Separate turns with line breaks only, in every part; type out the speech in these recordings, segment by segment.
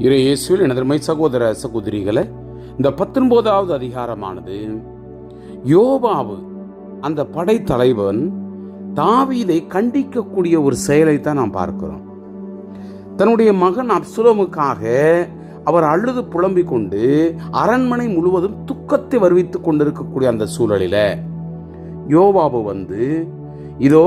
இறையேசுவில் எனதர்மை சகோதர சகோதரிகளை இந்த பத்தொன்பதாவது அதிகாரமானது யோபாவு அந்த படைத்தலைவன் தாவீதை கண்டிக்கக்கூடிய ஒரு செயலை தான் நாம் பார்க்கிறோம். தன்னுடைய மகன் அப்சுலமுக்காக அவர் அழுது புலம்பிக் கொண்டு அரண்மனை முழுவதும் துக்கத்தை வருவித்துக் கொண்டிருக்கக்கூடிய அந்த சூழலில் யோபாபு வந்து இதோ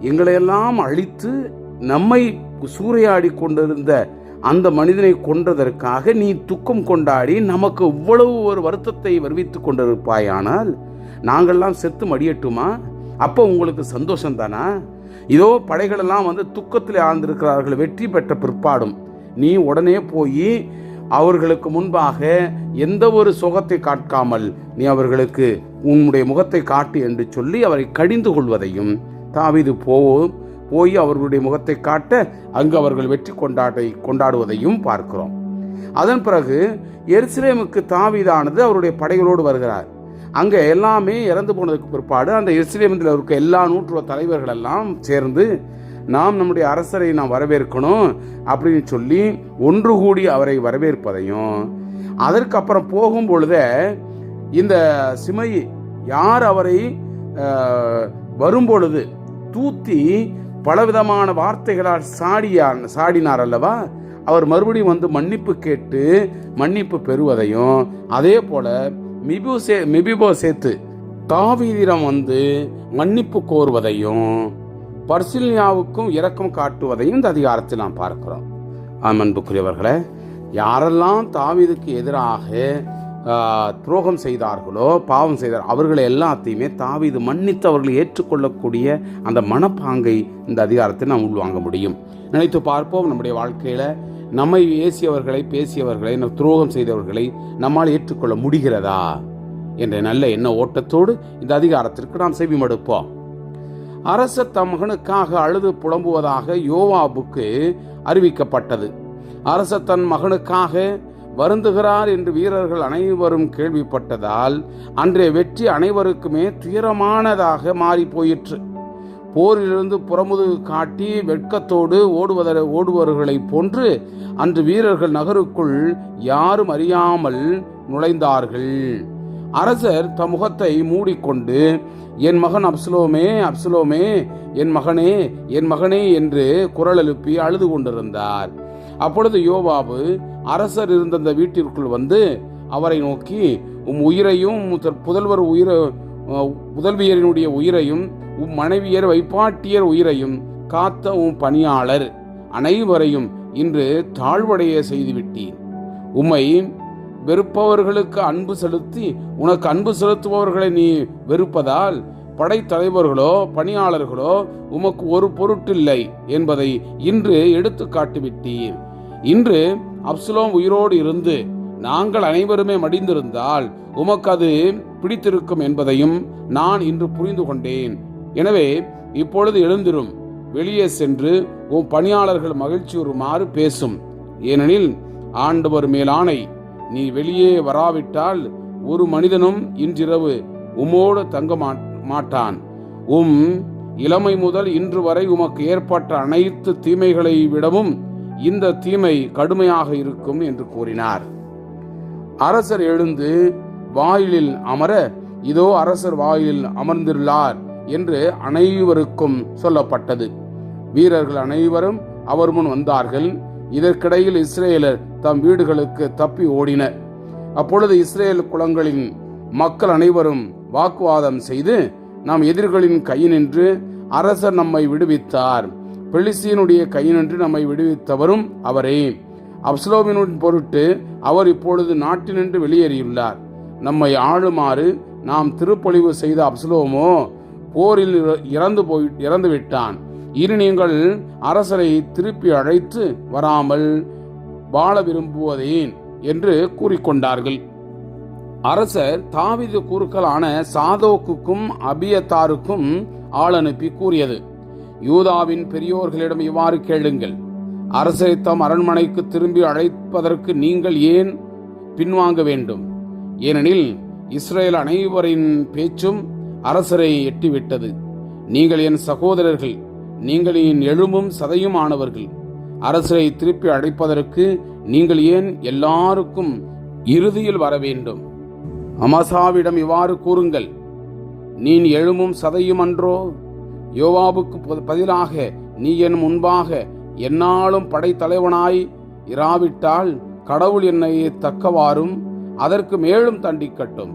எங்களையெல்லாம் அழித்து நம்மை சூறையாடி கொண்டிருந்த அந்த மனிதனை கொன்றதற்காக நீ துக்கம் கொண்டாடி நமக்கு இவ்வளவு ஒரு வருத்தத்தை வருவித்து கொண்டிருப்பாயானால் நாங்கள்லாம் செத்து மடியட்டுமா? அப்போ உங்களுக்கு சந்தோஷம் தானா இதோ படைகளெல்லாம் வந்து துக்கத்தில் ஆழ்ந்திருக்கிறார்கள் வெற்றி பெற்ற பிற்பாடும். நீ உடனே போய் அவர்களுக்கு முன்பாக எந்த ஒரு சுகத்தை காட்காமல் நீ அவர்களுக்கு உன்னுடைய முகத்தை காட்டு என்று சொல்லி அவரை கடிந்து கொள்வதையும் தாவிது போவோம் போய் அவர்களுடைய முகத்தை காட்ட அங்கு அவர்கள் வெற்றி கொண்டாட்டை கொண்டாடுவதையும் பார்க்கிறோம். அதன் பிறகு எருசலேமுக்கு தாவிதானது அவருடைய படைகளோடு வருகிறார். அங்கே எல்லாமே இறந்து போனதுக்கு பிற்பாடு அந்த எருசலேமத்தில் இருக்க எல்லா நூற்றுவ தலைவர்கள் எல்லாம் சேர்ந்து நாம் நம்முடைய அரசரை நாம் வரவேற்கணும் அப்படின்னு சொல்லி ஒன்று கூடி அவரை வரவேற்பதையும் அதற்கப்புறம் போகும் பொழுதே இந்த சிமை யார் அவரை வரும்பொழுது தூத்தி பலவிதமான வார்த்தைகளால் சாடியார் சாடினார் அல்லவா? அவர் மறுபடியும் வந்து மன்னிப்பு கேட்டு மன்னிப்பு பெறுவதையும் அதே போல மிபுசே மிபிபோ சேர்த்து தாவீதிடம் வந்து மன்னிப்பு கோருவதையும் பர்சில்யாவுக்கும் இரக்கம் காட்டுவதையும் இந்த அதிகாரத்தில் நாம் பார்க்கிறோம். ஆம் யாரெல்லாம் தாவீதுக்கு எதிராக துரோகம் செய்தார்களோ பாவம் செய்தார் அவர்களை எல்லாத்தையுமே தாவீது மன்னித்து அவர்களை ஏற்றுக்கொள்ளக்கூடிய அந்த மனப்பாங்கை இந்த அதிகாரத்தை நாம் உள்வாங்க முடியும். நினைத்து பார்ப்போம் நம்முடைய வாழ்க்கையில் நம்மை ஏசியவர்களை பேசியவர்களை நம் துரோகம் செய்தவர்களை நம்மால் ஏற்றுக்கொள்ள முடிகிறதா? என்ற நல்ல எண்ண ஓட்டத்தோடு இந்த அதிகாரத்திற்கு நாம் செவிமடுப்போம் அரச தம் மகனுக்காக அழுது புலம்புவதாக யோவாபுக்கு அறிவிக்கப்பட்டது. அரச தன் மகனுக்காக வருந்துகிறார் என்று வீரர்கள் அனைவரும் கேள்விப்பட்டதால் அன்றைய வெற்றி அனைவருக்குமே துயரமானதாக மாறி போயிற்று போரிலிருந்து புறமுது காட்டி வெட்கத்தோடு ஓடுவத ஓடுபவர்களைப் போன்று அன்று வீரர்கள் நகருக்குள் யாரும் அறியாமல் நுழைந்தார்கள். அரசர் தம் முகத்தை மூடிக்கொண்டு என் மகன் அப்சலோமே அப்சலோமே என் மகனே என் மகனே என்று குரல் எழுப்பி அழுது கொண்டிருந்தார். அப்பொழுது யோவாவு அரசர் இருந்த அந்த வீட்டிற்குள் வந்து அவரை நோக்கி உம் உயிரையும் புதல்வர் உயிர புதல்வியரினுடைய உயிரையும் உம் மனைவியர் வைப்பாட்டியர் உயிரையும் காத்த உம் பணியாளர் அனைவரையும் இன்று தாழ்வடைய செய்துவிட்டீர். உம்மை வெறுப்பவர்களுக்கு அன்பு செலுத்தி உனக்கு அன்பு செலுத்துபவர்களை நீ வெறுப்பதால் படைத்தலைவர்களோ பணியாளர்களோ உமக்கு ஒரு பொருட்டில்லை என்பதை இன்று எடுத்து காட்டிவிட்டீர் இன்று அப்சலோம் உயிரோடு இருந்து நாங்கள் அனைவருமே மடிந்திருந்தால் உமக்கு அது பிடித்திருக்கும் என்பதையும் நான் இன்று புரிந்து கொண்டேன். எனவே இப்பொழுது எழுந்திரும். வெளியே சென்று உன் பணியாளர்கள் மகிழ்ச்சியுறுமாறு பேசும். ஏனெனில் ஆண்டவர் மேலானை நீ வெளியே வராவிட்டால் ஒரு மனிதனும் இன்றிரவு உமோடு தங்க மா- மாட்டான். உம் இளமை முதல் இன்று வரை உமக்கு ஏற்பட்ட அனைத்து தீமைகளை விடவும் இந்த தீமை கடுமையாக இருக்கும் என்று கூறினார். அரசர் எழுந்து வாயிலில் அமர இதோ அரசர் வாயிலில் அமர்ந்துள்ளார் என்று அனைவருக்கும் சொல்லப்பட்டது. வீரர்கள் அனைவரும் அவர் முன் வந்தார்கள். இதற்கிடையில் இஸ்ரேலர் தம் வீடுகளுக்கு தப்பி ஓடினர். அப்பொழுது இஸ்ரேல் குலங்களின் மக்கள் அனைவரும் வாக்குவாதம் செய்து நாம் எதிர்களின் கையினின்று அரசர் நம்மை விடுவித்தார். பெலிஸ்தீனுடைய கையினின்று நம்மை விடுவித்தவரும் அவரே. அப்சலோமின் பொருட்டு அவர் இப்பொழுது நாட்டினின்று வெளியேறியுள்ளார். நம்மை ஆளுமாறு நாம் திருப்பொழிவு செய்த அப்சலோமோ போரில் இற- இறந்து போய் இறந்து விட்டான். இரு நீங்கள் அரசரை திருப்பி அழைத்து வராமல் வாழ விரும்புவதேன் என்று கூறிக்கொண்டார்கள். அரசர் தாவீது குருக்களான சாதோக்குக்கும் அபியத்தாருக்கும் ஆள் அனுப்பி கூறியது. யூதாவின் பெரியோர்களிடம் இவ்வாறு கேளுங்கள். அரசரை தம் அரண்மனைக்கு திரும்பி அழைப்பதற்கு நீங்கள் ஏன் பின்வாங்க வேண்டும்? ஏனெனில் இஸ்ரேல் அனைவரின் பேச்சும் அரசரை எட்டிவிட்டது. நீங்கள் என் சகோதரர்கள் நீங்கள் என் எழும்பும் சதையும் ஆனவர்கள் அரசரை திருப்பி அழைப்பதற்கு நீங்கள் ஏன் எல்லாருக்கும் இறுதியில் வர வேண்டும்? அமசாவிடம் இவ்வாறு கூறுங்கள் நீ எழுமும் சதையும் அன்றோ யோவாவுக்கு பதிலாக நீ என் முன்பாக எந்நாளும் படைத்தலைவனாய் இராவிட்டால் கடவுள் என்னை தக்கவாறும் அதற்கு மேலும் தண்டிக்கட்டும்.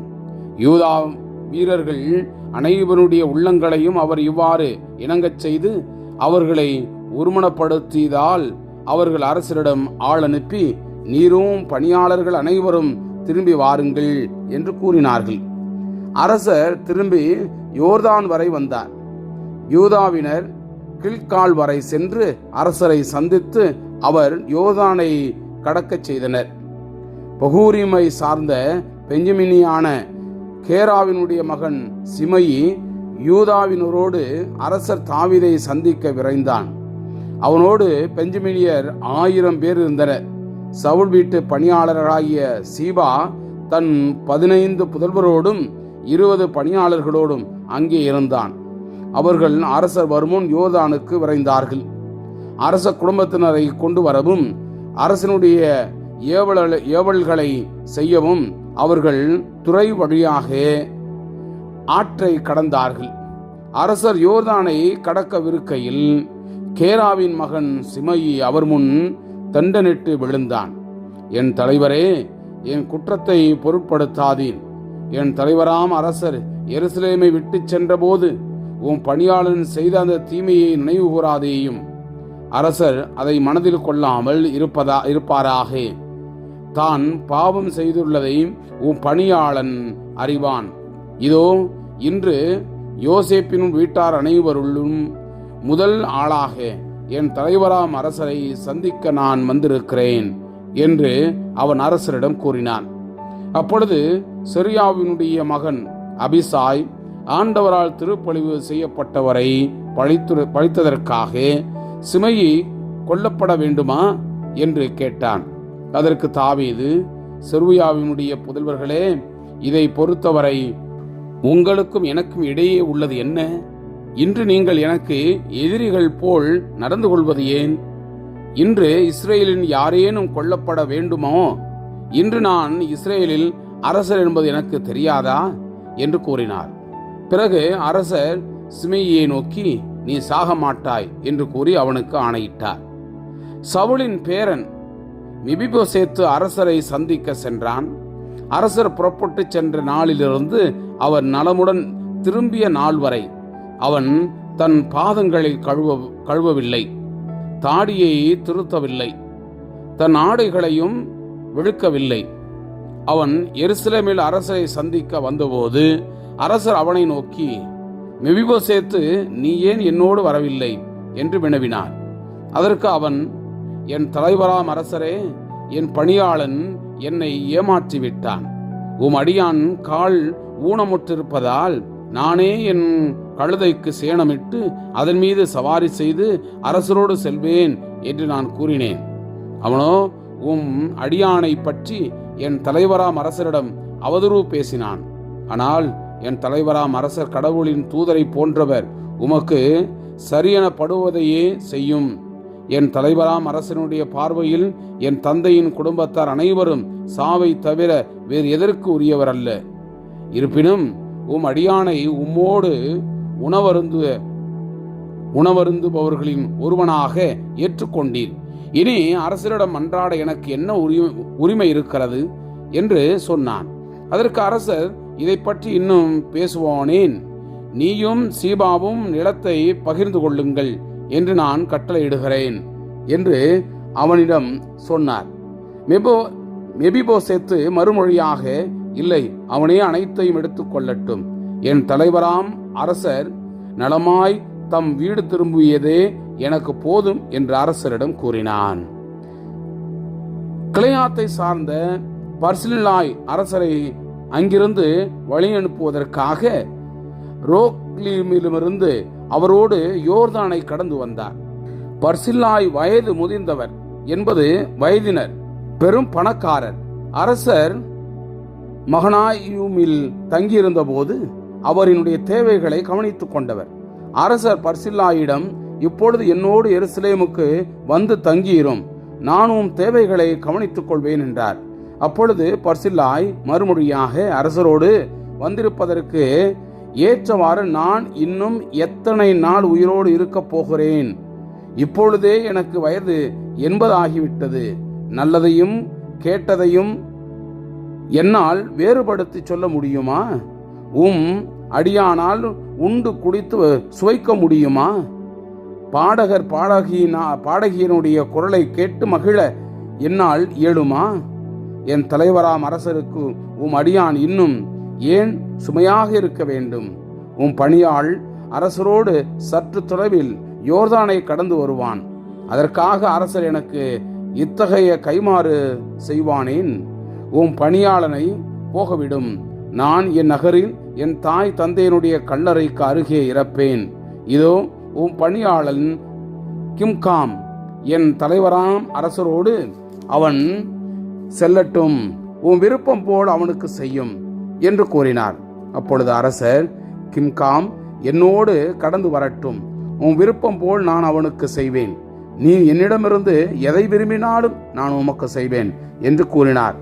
யூதா வீரர்கள் அனைவருடைய உள்ளங்களையும் அவர் இவ்வாறு இணங்கச் செய்து அவர்களை ஒருமனப்படுத்தியதால் அவர்கள் அரசரிடம் ஆள் அனுப்பி நீரும் பணியாளர்கள் அனைவரும் திரும்பி வாருங்கள் என்று கூறினார்கள். அரசர் திரும்பி யோர்தான் வரை வந்தார். யூதாவினர் கில்கால் வரை சென்று அரசரை சந்தித்து அவர் யோதானை கடக்கச் செய்தனர். பகூரிமை சார்ந்த பெஞ்சமினியான கேராவினுடைய மகன் சிமயி யூதாவினரோடு அரசர் தாவிதை சந்திக்க விரைந்தான். அவனோடு பெஞ்சமினியர் ஆயிரம் பேர் இருந்தனர். சவுல் வீட்டு பணியாளராகிய சீபா தன் பதினைந்து புதல்வரோடும் இருபது பணியாளர்களோடும் அங்கே இருந்தான். அவர்கள் அரசர் வருமுன் யோர்தானுக்கு விரைந்தார்கள். அரச குடும்பத்தினரை கொண்டு வரவும் அரசனுடைய ஏவல ஏவல்களை செய்யவும் அவர்கள் துறை வழியாக ஆற்றை கடந்தார்கள். அரசர் யோர்தானை கடக்கவிருக்கையில் கேராவின் மகன் சிமயி அவர் முன் தண்டனிட்டு விழுந்தான். என் தலைவரே என் குற்றத்தை பொருட்படுத்தாதீர். என் தலைவராம் அரசர் எருசலேமை விட்டுச் சென்றபோது உன் பணியாளன் செய்த அந்த தீமையை நினைவு கூறாதேயும். அரசர் அதை மனதில் கொள்ளாமல் இருப்பதா இருப்பாராக. தான் பாவம் செய்துள்ளதை உன் பணியாளன் அறிவான். இதோ இன்று யோசேப்பின் வீட்டார் அனைவருள்ளும் முதல் ஆளாக என் தலைவராம் அரசரை சந்திக்க நான் வந்திருக்கிறேன் என்று அவன் அரசரிடம் கூறினான். அப்பொழுது செரியாவினுடைய மகன் அபிசாய் ஆண்டவரால் திருப்பொழிவு செய்யப்பட்டவரை பழித்து பழித்ததற்காக சிமையை கொல்லப்பட வேண்டுமா? என்று கேட்டான். அதற்கு தாவீது செருவியாவினுடைய புதல்வர்களே இதை பொறுத்தவரை உங்களுக்கும் எனக்கும் இடையே உள்ளது என்ன? இன்று நீங்கள் எனக்கு எதிரிகள் போல் நடந்து கொள்வது ஏன்? இன்று இஸ்ரேலின் யாரேனும் கொல்லப்பட வேண்டுமோ? இன்று நான் இஸ்ரேலில் அரசர் என்பது எனக்கு தெரியாதா? என்று கூறினார். பிறகு அரசர் சிமையை நோக்கி நீ சாக மாட்டாய் என்று கூறி அவனுக்கு ஆணையிட்டார். சவுலின் பேரன் மிபிபோசேத்து அரசரை சந்திக்க சென்றான். அரசர் புறப்பட்டு சென்ற நாளிலிருந்து அவர் நலமுடன் திரும்பிய நாள் வரை அவன் தன் பாதங்களை கழுவ கழுவவில்லை தாடியை திருத்தவில்லை தன் ஆடைகளையும் விழுக்கவில்லை. அவன் எருசலேமில் அரசரை சந்திக்க வந்தபோது அரசர் அவனை நோக்கி மெபிபோசேத்து நீ ஏன் என்னோடு வரவில்லை? என்று வினவினார். அதற்கு அவன் என் தலைவராம் அரசரே என் பணியாளன் என்னை ஏமாற்றி விட்டான் உம் அடியான் கால் ஊனமுற்றிருப்பதால் நானே என் கழுதைக்கு சேணமிட்டு அதன் மீது சவாரி செய்து அரசரோடு செல்வேன் என்று நான் கூறினேன். அவனோ உம் அடியானை பற்றி என் தலைவராம் அரசரிடம் அவதூறு பேசினான். ஆனால் என் தலைவராம் அரசர் கடவுளின் தூதரை போன்றவர் உமக்கு சரியெனப்படுவதையே செய்யும். என் தலைவராம் அரசனுடைய பார்வையில் என் தந்தையின் குடும்பத்தார் அனைவரும் சாவை தவிர வேறு எதற்கு உரியவர் அல்ல. இருப்பினும் உம் அடியானை உம்மோடு உணவருந்து உணவருந்துபவர்களின் ஒருவனாக ஏற்றுக்கொண்டீர். இனி அரசரிடம் அன்றாட எனக்கு என்ன உரிமை உரிமை இருக்கிறது? என்று சொன்னான். அதற்கு அரசர் இதை பற்றி இன்னும் பேசுவானேன். நீயும் சீபாவும் நிலத்தை பகிர்ந்து கொள்ளுங்கள் என்று நான் கட்டளையிடுகிறேன் என்று அவனிடம் சொன்னார். மெபோ மெபிபோசேத்து மறுமொழியாக இல்லை அவனே அனைத்தையும் எடுத்துக் கொள்ளட்டும் என் தலைவராம் அரசர் நலமாய் தம் வீடு திரும்பியதே எனக்கு போதும் என்று அரசரிடம் கூறினான். கிளையாத்தை சார்ந்த பர்சிலாய் அரசரை அங்கிருந்து வழி அனுப்புவதற்காக ரோக்லீமிலிருந்து அவரோடு யோர்தானை கடந்து வந்தார். பர்சில்லாய் வயது முதிர்ந்தவர் என்பது வயதினர் பெரும் பணக்காரர். அரசர் மகனாயுமில் தங்கியிருந்த போது அவரினுடைய தேவைகளை கவனித்துக் கொண்டவர். அரசர் பர்சில்லாயிடம் இப்பொழுது என்னோடு எருசலேமுக்கு வந்து தங்கியிரும் நானும் தேவைகளை கவனித்துக் கொள்வேன் என்றார். அப்பொழுது பர்சில்லாய் மறுமொழியாக அரசரோடு வந்திருப்பதற்கு ஏற்றவாறு நான் இன்னும் எத்தனை நாள் உயிரோடு இருக்கப் போகிறேன்? இப்பொழுதே எனக்கு வயது எண்பதாகிவிட்டது. நல்லதையும் கேட்டதையும் என்னால் வேறுபடுத்தி சொல்ல முடியுமா? உம் அடியானால் உண்டு குடித்து சுவைக்க முடியுமா? பாடகர் பாடகியினா பாடகியினுடைய குரலை கேட்டு மகிழ என்னால் இயலுமா? என் தலைவராம் அரசருக்கு உம் அடியான் இன்னும் ஏன் சுமையாக இருக்க வேண்டும்? உம் பணியாள் அரசரோடு சற்று தொலைவில் யோர்தானை கடந்து வருவான். அதற்காக அரசர் எனக்கு இத்தகைய கைமாறு செய்வானேன்? உம் பணியாளனை போகவிடும். நான் என் நகரில் என் தாய் தந்தையினுடைய கல்லறைக்கு அருகே இறப்பேன். இதோ உம் பணியாளன் கிம்காம் என் தலைவராம் அரசரோடு அவன் செல்லட்டும் உன் விருப்பம் போல் அவனுக்கு செய்யும் என்று கூறினார். அப்பொழுது அரசர் கிம்காம் என்னோடு கடந்து வரட்டும் உன் விருப்பம் போல் நான் அவனுக்கு செய்வேன். நீ என்னிடமிருந்து எதை விரும்பினாலும் நான் உமக்கு செய்வேன் என்று கூறினார்.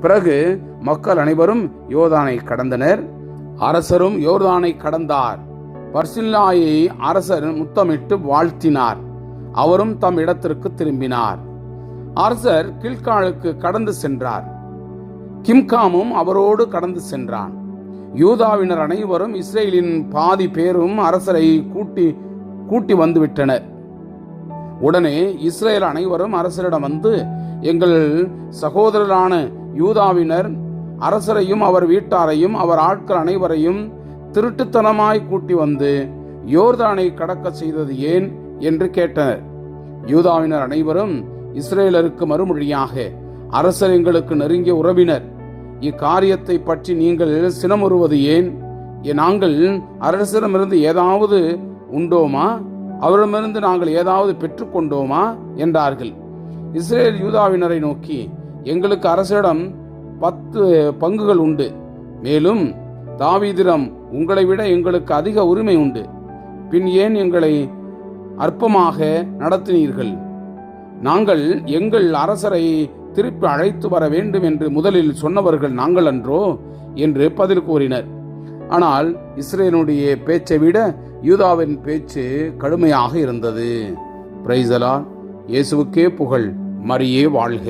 பிறகு மக்கள் அனைவரும் யோர்தானை கடந்தனர். அரசரும் யோர்தானை கடந்தார். பர்சில்லாயை அரசர் முத்தமிட்டு வாழ்த்தினார். அவரும் தம் இடத்திற்கு திரும்பினார். அரசர் கில்காலுக்கு கடந்து சென்றார். கிம்காமும் அவரோடு கடந்து சென்றான். யூதாவினர் அனைவரும் இஸ்ரேலின் பாதி பேரும் அரசரை கூட்டி கூட்டி வந்துவிட்டனர். உடனே இஸ்ரேல் அனைவரும் அரசரிடம் வந்து எங்கள் சகோதரரான யூதாவினர் அரசரையும் அவர் வீட்டாரையும் அவர் ஆட்கள் அனைவரையும் திருட்டுத்தனமாய் கூட்டி வந்து யோர்தானை கடக்க செய்தது ஏன்? என்று கேட்டனர். யூதாவினர் அனைவரும் இஸ்ரேலருக்கு மறுமொழியாக அரசர் எங்களுக்கு நெருங்கிய உறவினர். இக்காரியத்தை பற்றி நீங்கள் சினமுறுவது ஏன்? ஏ- நாங்கள் அரசரிடமிருந்து ஏதாவது உண்டோமா? அவரிடமிருந்து நாங்கள் ஏதாவது பெற்றுக்கொண்டோமா என்றார்கள். இஸ்ரேல் யூதாவினரை நோக்கி எங்களுக்கு அரசரிடம் பத்து பங்குகள் உண்டு. மேலும் தாவீதிடம் உங்களை விட எங்களுக்கு அதிக உரிமை உண்டு. பின் ஏன் எங்களை அற்பமாக நடத்தினீர்கள்? நாங்கள் எங்கள் அரசரை திருப்பி அழைத்து வர வேண்டும் என்று முதலில் சொன்னவர்கள் நாங்கள் அன்றோ என்று பதில் கூறினர். ஆனால் இஸ்ரேலுடைய பேச்சை விட யூதாவின் பேச்சு கடுமையாக இருந்தது. பிரைசலா இயேசுவுக்கே புகழ். மரியே வாழ்க.